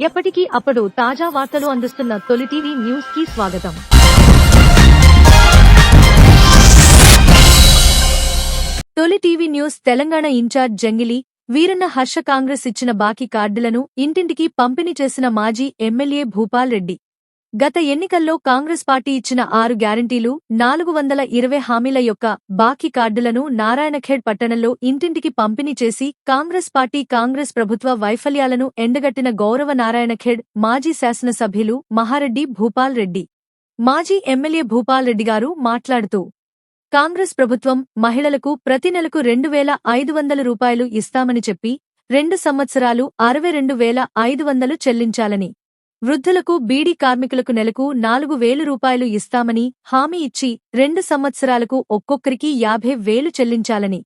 ఎప్పటికీ అప్పుడు తాజా వార్తలు అందిస్తున్న తొలి టీవీ న్యూస్కి స్వాగతం. తొలి TV news Telangana incharge Jangili Veeranna Harsha Congress ఇచ్చిన బాకీ కార్డులను ఇంటింటికి పంపిణీ చేసిన మాజీ ఎమ్మెల్యే భూపాల్ రెడ్డి. గత ఎన్నికల్లో కాంగ్రెస్ పార్టీ ఇచ్చిన ఆరు గ్యారంటీలు నాలుగు వందల ఇరవై హామీల యొక్క బాకీ కార్డులను నారాయణఖేడ్ పట్టణంలో ఇంటింటికి పంపిణీ చేసి కాంగ్రెస్ పార్టీ కాంగ్రెస్ ప్రభుత్వ వైఫల్యాలను ఎండగట్టిన గౌరవ నారాయణఖేడ్ మాజీ శాసనసభ్యులు మహారెడ్డి భూపాల్ రెడ్డి. మాజీ ఎమ్మెల్యే భూపాల్ రెడ్డి గారు మాట్లాడుతూ కాంగ్రెస్ ప్రభుత్వం మహిళలకు ప్రతి నెలకు రెండు వేల ఐదు వందల రూపాయలు ఇస్తామని చెప్పి రెండు సంవత్సరాలు అరవై రెండు వేల ఐదు వందలు చెల్లించాలని వృద్ధులకు బీడీ కార్మికులకు నెలకు నాలుగు వేలు రూపాయలు ఇస్తామని హామీ ఇచ్చి రెండు సంవత్సరాలకు ఒక్కొక్కరికి యాభై వేలు చెల్లించాలని.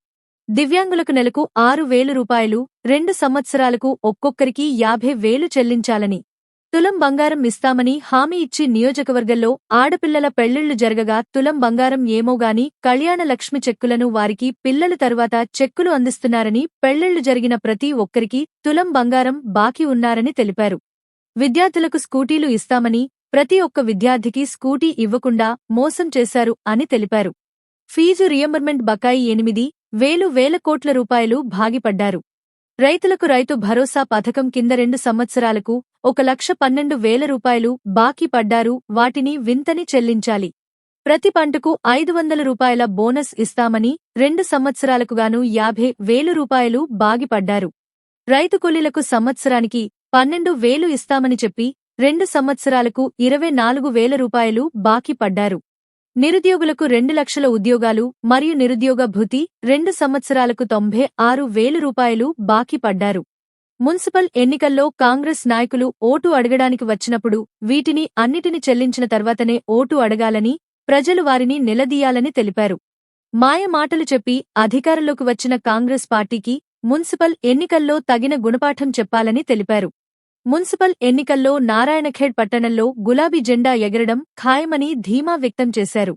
దివ్యాంగులకు నెలకు ఆరు వేలు రూపాయలు రెండు సంవత్సరాలకు ఒక్కొక్కరికి యాభై వేలు చెల్లించాలని. తులం బంగారం ఇస్తామని హామీ ఇచ్చి నియోజకవర్గంలో ఆడపిల్లల పెళ్ళిళ్ళు జరగగా తులం బంగారం ఏమోగాని కళ్యాణలక్ష్మి చెక్కులను వారికి పిల్లలు తరువాత చెక్కులు అందిస్తున్నారని పెళ్ళిళ్ళు జరిగిన ప్రతి ఒక్కరికి తులం బంగారం బాకీ ఉన్నారని తెలిపారు. విద్యార్థులకు స్కూటీలు ఇస్తామని ప్రతి ఒక్క విద్యార్థికి స్కూటీ ఇవ్వకుండా మోసం చేశారు అని తెలిపారు. ఫీజు రియంబర్మెంట్ బకాయి ఎనిమిది వేలు వేల కోట్ల రూపాయలు భాగిపడ్డారు. రైతులకు రైతు భరోసా పథకం కింద రెండు సంవత్సరాలకు ఒక లక్ష పన్నెండు వేల రూపాయలు బాకీ పడ్డారు వాటిని వింతని చెల్లించాలి. ప్రతి పంటకు ఐదు వందల రూపాయల బోనస్ ఇస్తామని రెండు సంవత్సరాలకు గాను యాభై వేలు రూపాయలు బాగిపడ్డారు. రైతు కూలీలకు సంవత్సరానికి పన్నెండు వేలు ఇస్తామని చెప్పి రెండు సంవత్సరాలకు ఇరవై నాలుగు వేల రూపాయలు బాకీ పడ్డారు. నిరుద్యోగులకు రెండు లక్షల ఉద్యోగాలు మరియు నిరుద్యోగ భృతి రెండు సంవత్సరాలకు తొంభై ఆరు వేలు రూపాయలు బాకీ పడ్డారు. మున్సిపల్ ఎన్నికల్లో కాంగ్రెస్ నాయకులు ఓటు అడగడానికి వచ్చినప్పుడు వీటిని అన్నిటిని చెల్లించిన తర్వాతనే ఓటు అడగాలని ప్రజలు వారిని నిలదీయాలని తెలిపారు. మాయ మాటలు చెప్పి అధికారంలోకి వచ్చిన కాంగ్రెస్ పార్టీకి మున్సిపల్ ఎన్నికల్లో తగిన గుణపాఠం చెప్పాలని తెలిపారు. మున్సిపల్ ఎన్నికల్లో నారాయణఖేడ్ పట్టణంలో గులాబీ జెండా ఎగరడం ఖాయమని ధీమా వ్యక్తం చేశారు.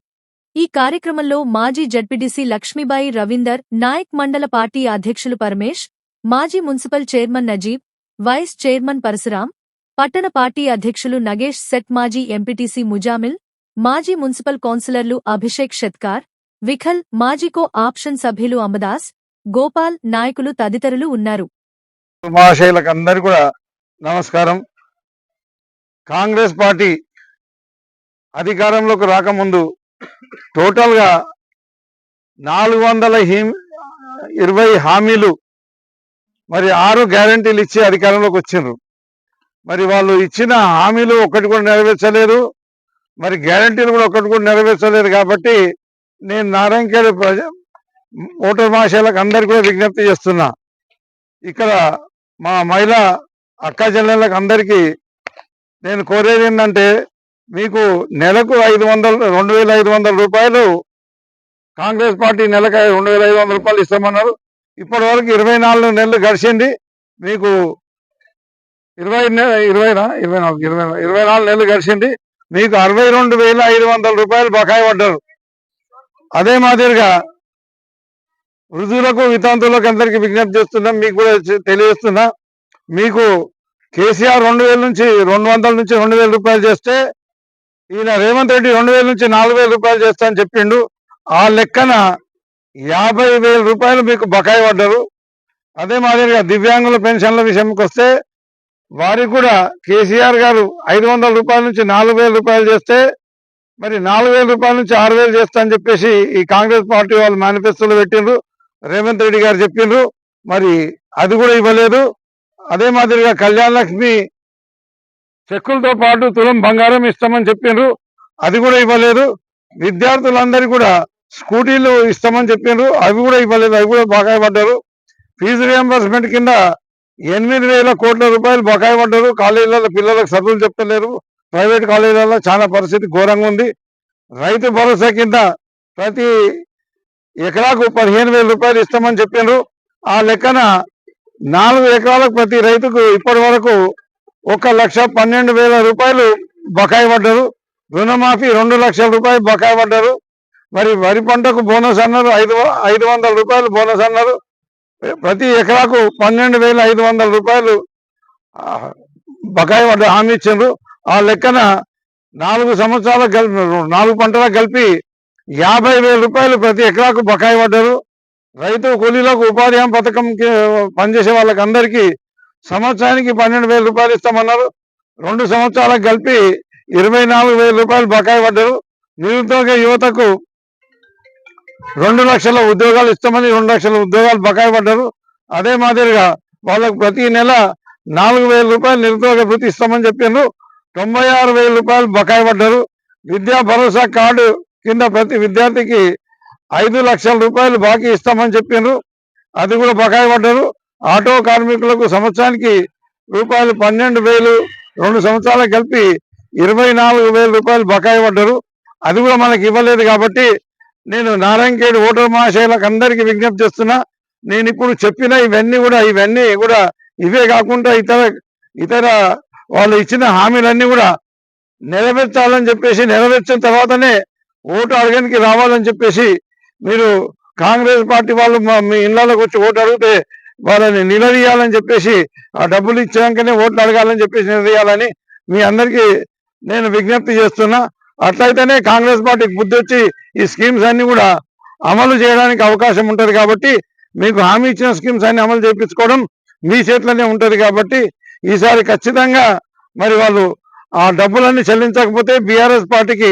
ఈ కార్యక్రమంలో మాజీ జడ్పీటీసీ లక్ష్మీబాయి రవీందర్ నాయక్ మండల పార్టీ అధ్యక్షులు పరమేష్ మాజీ municipal chairman Najeeb vice chairman Parashuram పట్టణ పార్టీ అధ్యక్షులు నగేష్ సెట్ మాజీ ఎంపీటీసీ ముజామిల్ మాజీ మున్సిపల్ కౌన్సిలర్లు అభిషేక్ షెత్కార్ విఖల్ మాజీకో ఆప్షన్ సభ్యులు అమదాస్ గోపాల్ నాయకులు తదితరులు ఉన్నారు. మహాశైలకు అందరు కూడా నమస్కారం. కాంగ్రెస్ పార్టీ అధికారంలోకి రాకముందు టోటల్గా నాలుగు వందల ఇరవై హామీలు మరి ఆరు గ్యారంటీలు ఇచ్చి అధికారంలోకి వచ్చిండ్రు. మరి వాళ్ళు ఇచ్చిన హామీలు ఒక్కటి కూడా నెరవేర్చలేదు. మరి గ్యారంటీలు కూడా ఒక్కటి కూడా నెరవేర్చలేదు కాబట్టి నేను నారాయణఖేడ్ ప్రజ ఓటర్ మహాశయాలకు అందరు కూడా విజ్ఞప్తి చేస్తున్నా. ఇక్కడ మా మహిళ అక్క చెల్లెళ్ళకి అందరికీ నేను కోరేది ఏంటంటే మీకు నెలకు ఐదు వందలు రెండు వేల ఐదు వందల రూపాయలు కాంగ్రెస్ పార్టీ నెలకు రెండు వేల ఐదు వందల రూపాయలు ఇస్తామన్నారు. ఇప్పటి వరకు ఇరవై నాలుగు నెలలు గడిచింది. మీకు ఇరవై నె ఇరవైనా? ఇరవై నాలుగు ఇరవై ఇరవై నాలుగు నెలలు గడిచింది. మీకు అరవై రెండు వేల ఐదు వందల రూపాయలు బకాయి పడ్డారు. అదే మాదిరిగా వృద్ధులకు వితాంతులకు అందరికి విజ్ఞప్తి చేస్తున్నాం. మీకు కూడా తెలియజేస్తున్నా. మీకు కేసీఆర్ రెండు వేల నుంచి రెండు వందల నుంచి రెండు వేల రూపాయలు చేస్తే ఈయన రేవంత్ రెడ్డి రెండు వేల నుంచి నాలుగు వేల రూపాయలు చేస్తా అని చెప్పిండు. ఆ లెక్కన యాభై వేల రూపాయలు మీకు బకాయి పడ్డారు. అదే మాదిరిగా దివ్యాంగుల పెన్షన్ల విషయంకి వస్తే వారికి కూడా కేసీఆర్ గారు ఐదు వందల రూపాయల నుంచి నాలుగు వేల రూపాయలు చేస్తే మరి నాలుగు వేల రూపాయల నుంచి ఆరు వేలు చేస్తా అని చెప్పేసి ఈ కాంగ్రెస్ పార్టీ వాళ్ళు మేనిఫెస్టోలో పెట్టిండ్రు. రేవంత్ రెడ్డి గారు చెప్పిండ్రు. మరి అది కూడా ఇవ్వలేదు. అదే మాదిరిగా కళ్యాణ లక్ష్మి చెక్కులతో పాటు తులం బంగారం ఇస్తామని చెప్పిండ్రు. అది కూడా ఇవ్వలేదు. విద్యార్థులందరికీ కూడా స్కూటీలు ఇస్తామని చెప్పిండ్రు. అవి కూడా ఇవ్వలేదు. అవి కూడా బకాయి పడ్డారు. ఫీజు రియంబర్స్మెంట్ కింద ఎనిమిది వేల కోట్ల రూపాయలు బకాయి పడ్డారు. కాలేజీలలో పిల్లలకు చదువులు చెప్తలేరు ప్రైవేట్ కాలేజీలలో చాలా పరిస్థితి ఘోరంగా ఉంది. రైతు భరోసా కింద ప్రతి ఎకరాకు పదిహేను వేల రూపాయలు ఇస్తామని చెప్పిండ్రు ఆ లెక్కన నాలుగు ఎకరాలకు ప్రతి రైతుకు ఇప్పటి వరకు ఒక లక్ష పన్నెండు వేల రూపాయలు బకాయి పడ్డారు. రుణమాఫీ రెండు లక్షల రూపాయలు బకాయి పడ్డారు. మరి వరి పంటకు బోనస్ అన్నారు ఐదు ఐదు వందల రూపాయలు బోనస్ అన్నారు. ప్రతి ఎకరాకు పన్నెండు వేల ఐదు వందల రూపాయలు బకాయి పడ్డ హామీ ఇచ్చిండ్రు. ఆ లెక్కన నాలుగు సంవత్సరాలు కలిపి నాలుగు పంటలకు కలిపి యాభై వేల రూపాయలు ప్రతి ఎకరాకు బకాయి పడ్డారు. రైతు కూలీలకు ఉపాధి హామీ పథకం పనిచేసే వాళ్ళకి అందరికీ సంవత్సరానికి పన్నెండు వేల రూపాయలు ఇస్తామన్నారు. రెండు సంవత్సరాలకు కలిపి ఇరవై నాలుగు వేల రూపాయలు బకాయి పడ్డారు. నిరుద్యోగ యువతకు రెండు లక్షల ఉద్యోగాలు ఇస్తామని రెండు లక్షల ఉద్యోగాలు బకాయి పడ్డారు. అదే మాదిరిగా వాళ్ళకు ప్రతి నెల నాలుగు వేల రూపాయలు నిరుద్యోగ వృత్తి ఇస్తామని చెప్పిండ్రు తొంభై ఆరు వేల రూపాయలు బకాయి పడ్డారు. విద్యా భరోసా కార్డు కింద ప్రతి విద్యార్థికి ఐదు లక్షల రూపాయలు బాకీ ఇస్తామని చెప్పిండ్రు అది కూడా బకాయి పడ్డారు. ఆటో కార్మికులకు సంవత్సరానికి రూపాయలు పన్నెండు వేలు రెండు సంవత్సరాలకు కలిపి ఇరవై నాలుగు వేల రూపాయలు బకాయి పడ్డారు. అది కూడా మనకి ఇవ్వలేదు కాబట్టి నేను నారాయణఖేడ్ ఓటర్ మహాశయులకు అందరికీ విజ్ఞప్తి చేస్తున్నా. నేను ఇప్పుడు చెప్పిన ఇవన్నీ కూడా ఇవన్నీ కూడా ఇవే కాకుండా ఇతర ఇతర వాళ్ళు ఇచ్చిన హామీలన్నీ కూడా నెరవేర్చాలని చెప్పేసి నెరవేర్చిన తర్వాతనే ఓటు అడగడానికి రావాలని చెప్పేసి మీరు కాంగ్రెస్ పార్టీ వాళ్ళు మీ ఇళ్ళలోకి వచ్చి ఓటు అడిగితే వాళ్ళని నిలదీయాలని చెప్పేసి ఆ డబ్బులు ఇచ్చాకనే ఓట్లు అడగాలని చెప్పేసి నిలదీయాలని మీ అందరికీ నేను విజ్ఞప్తి చేస్తున్నా. అట్లయితేనే కాంగ్రెస్ పార్టీకి బుద్ధి వచ్చి ఈ స్కీమ్స్ అన్ని కూడా అమలు చేయడానికి అవకాశం ఉంటుంది కాబట్టి మీకు హామీ ఇచ్చిన స్కీమ్స్ అన్ని అమలు చేయించుకోవడం మీ చేతిలోనే ఉంటుంది కాబట్టి ఈసారి ఖచ్చితంగా మరి వాళ్ళు ఆ డబ్బులన్నీ చెల్లించకపోతే బీఆర్ఎస్ పార్టీకి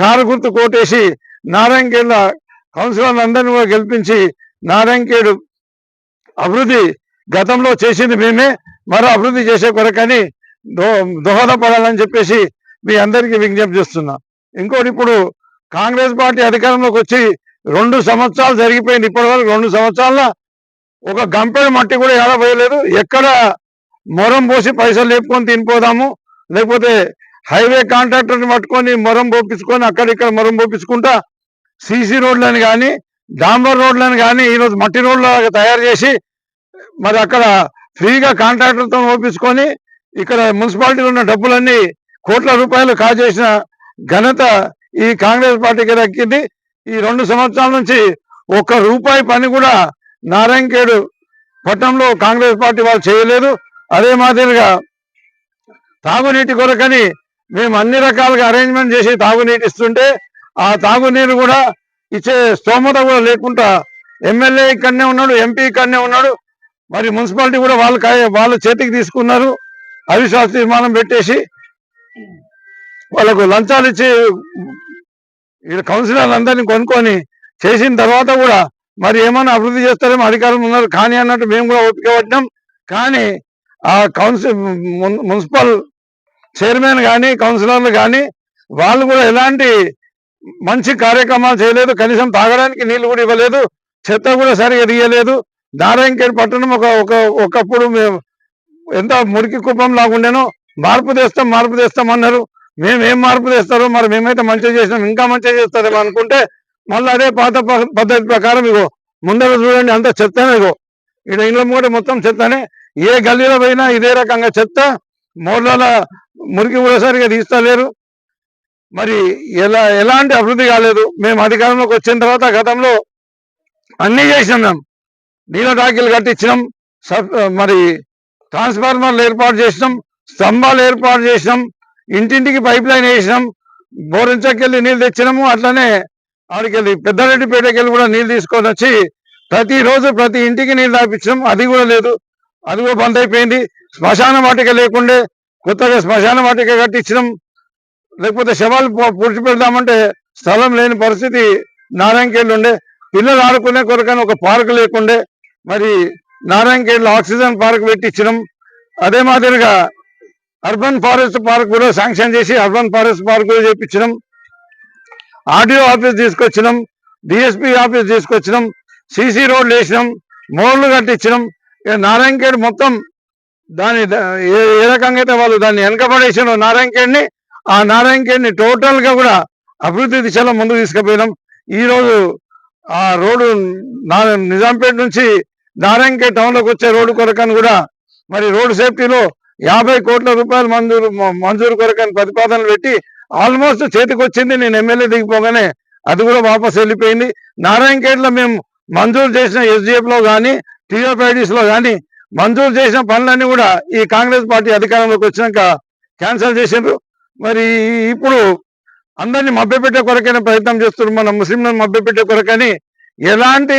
కారు గుర్తు కోటేసి నారాయణఖేడ్ల కౌన్సిలర్లు అందరినీ కూడా గెలిపించి నారాయణఖేడ్ అభివృద్ధి గతంలో చేసింది మేమే మరో అభివృద్ధి చేసే కొరకని దో దోహదపడాలని చెప్పేసి మీ అందరికీ విజ్ఞప్తి చేస్తున్నా. ఇంకోటి ఇప్పుడు కాంగ్రెస్ పార్టీ అధికారంలోకి వచ్చి రెండు సంవత్సరాలు జరిగిపోయింది. ఇప్పటి వరకు రెండు సంవత్సరాల ఒక గంపెడు మట్టి కూడా ఎలా పోయలేదు. ఎక్కడ మొరం పోసి పైసలు లేపుకొని తినిపోదాము లేకపోతే హైవే కాంట్రాక్టర్ని పట్టుకొని మొరం పోపించుకొని అక్కడిక్కడ మొరం పోపించుకుంటా సీసీ రోడ్లను కానీ డాంబర్ రోడ్లను కానీ ఈరోజు మట్టి రోడ్ల తయారు చేసి మరి అక్కడ ఫ్రీగా కాంట్రాక్టర్తో ఓపించుకొని ఇక్కడ మున్సిపాలిటీలో ఉన్న డబ్బులన్నీ కోట్ల రూపాయలు కాజేసిన ఘనత ఈ కాంగ్రెస్ పార్టీకి దక్కింది. ఈ రెండు సంవత్సరాల నుంచి ఒక్క రూపాయి పని కూడా నారాయణఖేడు పట్టణంలో కాంగ్రెస్ పార్టీ వాళ్ళు చేయలేదు. అదే మాదిరిగా తాగునీటి కొరకని మేము అన్ని రకాలుగా అరేంజ్మెంట్ చేసి తాగునీటి ఇస్తుంటే ఆ తాగునీరు కూడా ఇచ్చే స్తోమత కూడా లేకుండా ఎమ్మెల్యే ఇక్కడనే ఉన్నాడు ఎంపీ ఇక్కడనే ఉన్నాడు. మరి మున్సిపాలిటీ కూడా వాళ్ళ వాళ్ళు వాళ్ళ చేతికి తీసుకున్నారు. అవిశ్వాస తీర్మానం పెట్టేసి వాళ్ళకు లంచాలు ఇచ్చి ఇక్కడ కౌన్సిలర్లు అందరినీ కొనుక్కొని చేసిన తర్వాత కూడా మరి ఏమైనా అభివృద్ధి చేస్తారేమో అధికారులు ఉన్నారు. కానీ అన్నట్టు మేము కూడా ఓపిక పట్టినాం. కానీ ఆ కౌన్సిల్ మున్సిపల్ చైర్మన్ కానీ కౌన్సిలర్లు కానీ వాళ్ళు కూడా ఎలాంటి మంచి కార్యక్రమాలు చేయలేదు. కనీసం తాగడానికి నీళ్ళు కూడా ఇవ్వలేదు. చెత్త కూడా సరిగా తీయలేదు. నారాయణఖేడ్ పట్టణం ఒక ఒక ఒకప్పుడు మేము ఎంత మురికి కుప్పం లాగుండేనో మార్పు తెస్తాం మార్పు తెస్తాం అన్నారు. మేము ఏం మార్పు తెస్తారో మరి మేమైతే మంచిగా చేసినాం. ఇంకా మంచిగా చేస్తారేమో అనుకుంటే మళ్ళీ అదే పాత ప- పద్ధతి ప్రకారం ఇగో ముందర చూడండి అంత చెత్తనే ఇగో. ఇక్కడ ఇంట్లో కూడా మొత్తం చెత్తనే. ఏ గల్లీలో పోయినా ఇదే రకంగా చెత్త. మోర్ల మురికి కూడా సరిగా తీస్తలేరు. మరి ఎలా ఎలాంటి అభివృద్ధి కాలేదు. మేము అధికారంలోకి వచ్చిన తర్వాత గతంలో అన్నీ చేసినాం మేము. నీళ్ళ టాకీలు కట్టించినాం. సబ్ మరి ట్రాన్స్ఫార్మర్లు ఏర్పాటు చేసినాం. స్తంభాలు ఏర్పాటు చేసినాం. ఇంటింటికి పైప్ లైన్ వేసినాం. బోరించకెళ్ళి నీళ్ళు తెచ్చినాము. అట్లనే ఆడికెళ్ళి పెద్దారెడ్డిపేటకి వెళ్ళి కూడా నీళ్ళు తీసుకొని వచ్చి ప్రతిరోజు ప్రతి ఇంటికి నీళ్ళు తాపించినాం. అది కూడా లేదు. అది కూడా బంద్ అయిపోయింది. శ్మశాన వాటిక లేకుండే కొత్తగా శ్మశాన వాటిక కట్టించినాం లేకపోతే శవాలు పుడిచి పూడ్చి పెడదామంటే స్థలం లేని పరిస్థితి నారాయణకేళ్ళు ఉండే పిల్లలు ఆడుకునే కొరకని ఒక పార్క్ లేకుండే. మరి నారాయణకేళ్ళు ఆక్సిజన్ పార్క్ పెట్టించడం. అదే మాదిరిగా అర్బన్ ఫారెస్ట్ పార్క్ కూడా శాంక్షన్ చేసి అర్బన్ ఫారెస్ట్ పార్క్ కూడా చేపించినాం ఆర్డీఓ ఆఫీస్ తీసుకొచ్చినాం డిఎస్పీ ఆఫీస్ తీసుకొచ్చినాం సీసీ రోడ్లు వేసినాం మోర్లు కట్టించినాం ఇక మొత్తం దాని ఏ ఏ రకంగా అయితే వాళ్ళు దాన్ని వెనకబడేసిన నారాయణఖేడ్ని ఆ నారాయణఖేడ్ని టోటల్గా కూడా అభివృద్ధి దిశలో ముందు తీసుకుపోయినాం. ఈ రోజు ఆ రోడ్డు నిజాంపేట నుంచి నారాయణకే టౌన్లోకి వచ్చే రోడ్డు కొరకని కూడా మరి రోడ్డు సేఫ్టీలో యాభై కోట్ల రూపాయలు మంజూరు మంజూరు కొరకని ప్రతిపాదనలు పెట్టి ఆల్మోస్ట్ చేతికి వచ్చింది నేను ఎమ్మెల్యే దిగిపోగానే అది కూడా వాపస్ వెళ్ళిపోయింది. నారాయణఖేడ్లో మేము మంజూరు చేసిన ఎస్డిఎఫ్లో కానీ టీఓపైడీస్లో కానీ మంజూరు చేసిన పనులన్నీ కూడా ఈ కాంగ్రెస్ పార్టీ అధికారంలోకి వచ్చినాక క్యాన్సిల్ చేసిండ్రు. మరి ఇప్పుడు అందరినీ మభ్యపెట్టే కొరకైనా ప్రయత్నం చేస్తున్నారు. మన ముస్లింలను మభ్యపెట్టే కొరకని ఎలాంటి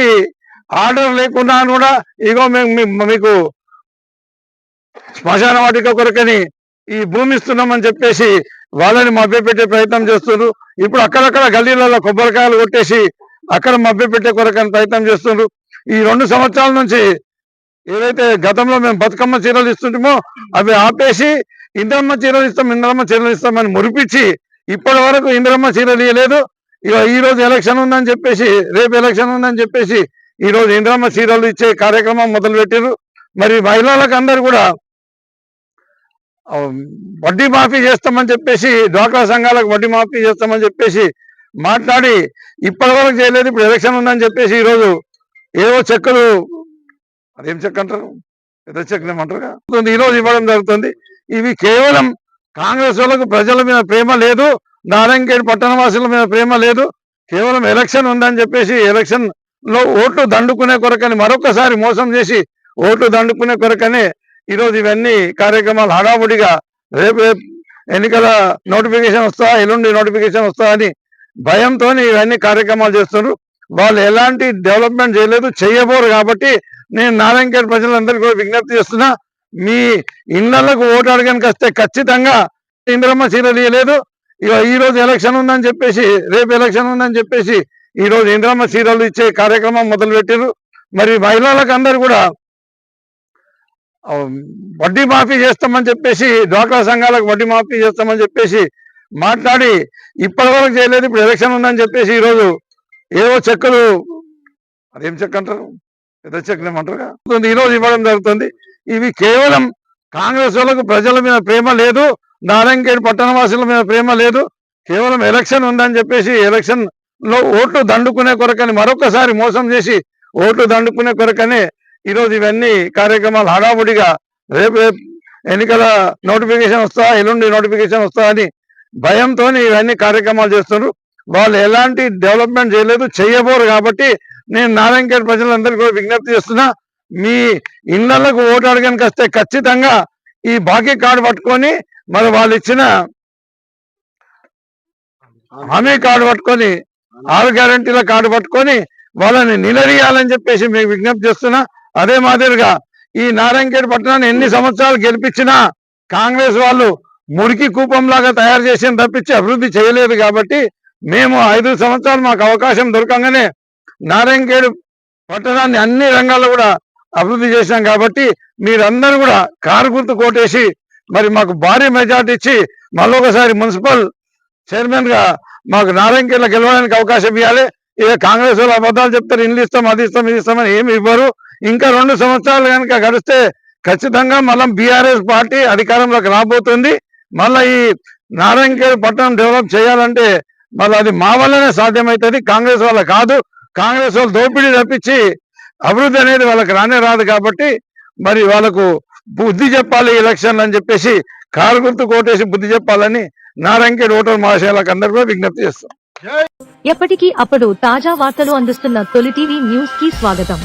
ఆర్డర్ లేకుండా కూడా ఇగో మేము మీకు శ్మశాన వాటిక కొరకని ఈ భూమి ఇస్తున్నామని చెప్పేసి వాళ్ళని మభ్యపెట్టే ప్రయత్నం చేస్తున్నారు. ఇప్పుడు అక్కడక్కడ గల్లీలలో కొబ్బరికాయలు కొట్టేసి అక్కడ మభ్యపెట్టే కొరకని ప్రయత్నం చేస్తున్నారు. ఈ రెండు సంవత్సరాల నుంచి ఏదైతే గతంలో మేము బతుకమ్మ చీరలు ఇస్తుంటామో అవి ఆపేసి ఇంద్రమ్మ చీరలు ఇస్తాం ఇంద్రమ్మ చీరలు ఇస్తామని మురిపించి ఇప్పటి వరకు ఇంద్రమ్మ చీరలు ఇవ్వలేదు ఇక ఈ రోజు ఎలక్షన్ ఉందని చెప్పేసి రేపు ఎలక్షన్ ఉందని చెప్పేసి ఈ రోజు ఇంద్రమ్మ చీరలు ఇచ్చే కార్యక్రమం మొదలుపెట్టారు మరి మహిళలకు అందరు కూడా వడ్డీ మాఫీ చేస్తామని చెప్పేసి డ్వాక్రా సంఘాలకు వడ్డీ మాఫీ చేస్తామని చెప్పేసి మాట్లాడి ఇప్పటి వరకు చేయలేదు ఇప్పుడు ఎలక్షన్ ఉందని చెప్పేసి ఈరోజు ఏవో చెక్కులు అదేం చెక్ అంటారు? పెద్ద చెక్కులు ఏమంటారు ఈ రోజు ఇవ్వడం జరుగుతుంది. ఇవి కేవలం కాంగ్రెస్ వాళ్ళకు ప్రజల మీద ప్రేమ లేదు నారాయణఖేడ్ పట్టణవాసుల మీద ప్రేమ లేదు కేవలం ఎలక్షన్ ఉందని చెప్పేసి ఎలక్షన్లో ఓట్లు దండుకునే కొరకని మరొకసారి మోసం చేసి ఓట్లు దండుకునే కొరకని ఈరోజు ఇవన్నీ కార్యక్రమాలు హడావుడిగా రేపు రేపు ఎన్నికల నోటిఫికేషన్ వస్తా ఎల్లుండి నోటిఫికేషన్ వస్తా అని భయంతో ఇవన్నీ కార్యక్రమాలు చేస్తున్నారు. వాళ్ళు ఎలాంటి డెవలప్మెంట్ చేయలేదు చేయబోరు కాబట్టి నేను నారాయణఖేడ్ ప్రజలందరికీ కూడా విజ్ఞప్తి చేస్తున్నా మీ ఇళ్ళకు ఓటు అడగడానికి వస్తే ఖచ్చితంగా ఇంద్రమ్మ సీరలు తీయలేదు. ఇక ఈ రోజు ఎలక్షన్ ఉందని చెప్పేసి రేపు ఎలక్షన్ ఉందని చెప్పేసి ఈ రోజు ఇంద్రమ్మ చీరలు ఇచ్చే కార్యక్రమం మొదలు పెట్టారు మరి మహిళలకు అందరు కూడా వడ్డీ మాఫీ చేస్తామని చెప్పేసి డ్వాక్రా సంఘాలకు వడ్డీ మాఫీ చేస్తామని చెప్పేసి మాట్లాడి ఇప్పటి వరకు చేయలేదు ఇప్పుడు ఎలక్షన్ ఉందని చెప్పేసి ఈరోజు ఏవో చెక్కులు అదేం చెక్ అంటారు? పెద్ద చెక్కులు ఈ రోజు ఇవ్వడం జరుగుతుంది. ఇవి కేవలం కాంగ్రెస్ వాళ్ళకు ప్రజల మీద ప్రేమ లేదు నారాయణఖేడ్ పట్టణవాసుల మీద ప్రేమ లేదు. కేవలం ఎలక్షన్ ఉందని చెప్పేసి ఎలక్షన్లో ఓట్లు దండుకునే కొరకని మరొకసారి మోసం చేసి ఓట్లు దండుకునే కొరకని ఈరోజు ఇవన్నీ కార్యక్రమాలు హడావుడిగా రేపు రేపు ఎన్నికల నోటిఫికేషన్ వస్తా ఎల్లుండి నోటిఫికేషన్ వస్తా అని భయంతో ఇవన్నీ కార్యక్రమాలు చేస్తున్నారు. వాళ్ళు ఎలాంటి డెవలప్మెంట్ చేయలేదు చేయబోరు కాబట్టి నేను నారాయణఖేడ్ ప్రజలందరికీ కూడా విజ్ఞప్తి చేస్తున్నా మీ ఇళ్ళకు ఓటు అడగడానికి వస్తే ఖచ్చితంగా ఈ బాకీ కార్డు పట్టుకొని మరి వాళ్ళు ఇచ్చిన హామీ కార్డు పట్టుకొని ఆరు గ్యారంటీల కార్డు పట్టుకొని వాళ్ళని నిలదీయాలని చెప్పేసి మీకు విజ్ఞప్తి చేస్తున్నా. అదే మాదిరిగా ఈ నారాయణఖేడ్ పట్టణాన్ని ఎన్ని సంవత్సరాలు గెలిపించినా కాంగ్రెస్ వాళ్ళు మురికి కూపంలాగా తయారు చేసిన తప్పించి అభివృద్ధి చేయలేదు కాబట్టి మేము ఐదు సంవత్సరాలు మాకు అవకాశం దొరకంగానే నారాయణఖేడ్ పట్టణాన్ని అన్ని రంగాల్లో కూడా అభివృద్ధి చేశాం కాబట్టి మీరందరూ కూడా కారు గుర్తు కోటేసి మరి మాకు భారీ మెజార్టీ ఇచ్చి మళ్ళొకసారి మున్సిపల్ చైర్మన్గా మాకు నారాయణఖేడ్లో గెలవడానికి అవకాశం ఇవ్వాలి. ఇక కాంగ్రెస్ వాళ్ళు అబద్ధాలు చెప్తారు ఇల్లు ఇస్తాం అది ఇస్తాం ఇది ఇస్తామని ఏమి ఇవ్వరు. ఇంకా రెండు సంవత్సరాలు కనుక గడిస్తే ఖచ్చితంగా మళ్ళీ బీఆర్ఎస్ పార్టీ అధికారంలోకి రాబోతుంది. మళ్ళీ ఈ నారాయణఖేడ్ పట్టణం డెవలప్ చేయాలంటే మళ్ళీ అది మా వల్లనే సాధ్యమవుతుంది కాంగ్రెస్ వాళ్ళ కాదు. కాంగ్రెస్ వాళ్ళు దోపిడీ తప్పించి అభివృద్ధి అనేది వాళ్ళకి రానే రాదు కాబట్టి మరి వాళ్ళకు బుద్ధి చెప్పాలి ఎలక్షన్ అని చెప్పేసి కారు గుర్తు కోటేసి బుద్ధి చెప్పాలని నారాయణఖేడ్ ఓటర్ మహాశయాలకు అందరు కూడా విజ్ఞప్తి చేస్తాం. ఎప్పటికీ అప్పుడు తాజా వార్తలు అందిస్తున్న తొలి టీవీ న్యూస్కి స్వాగతం.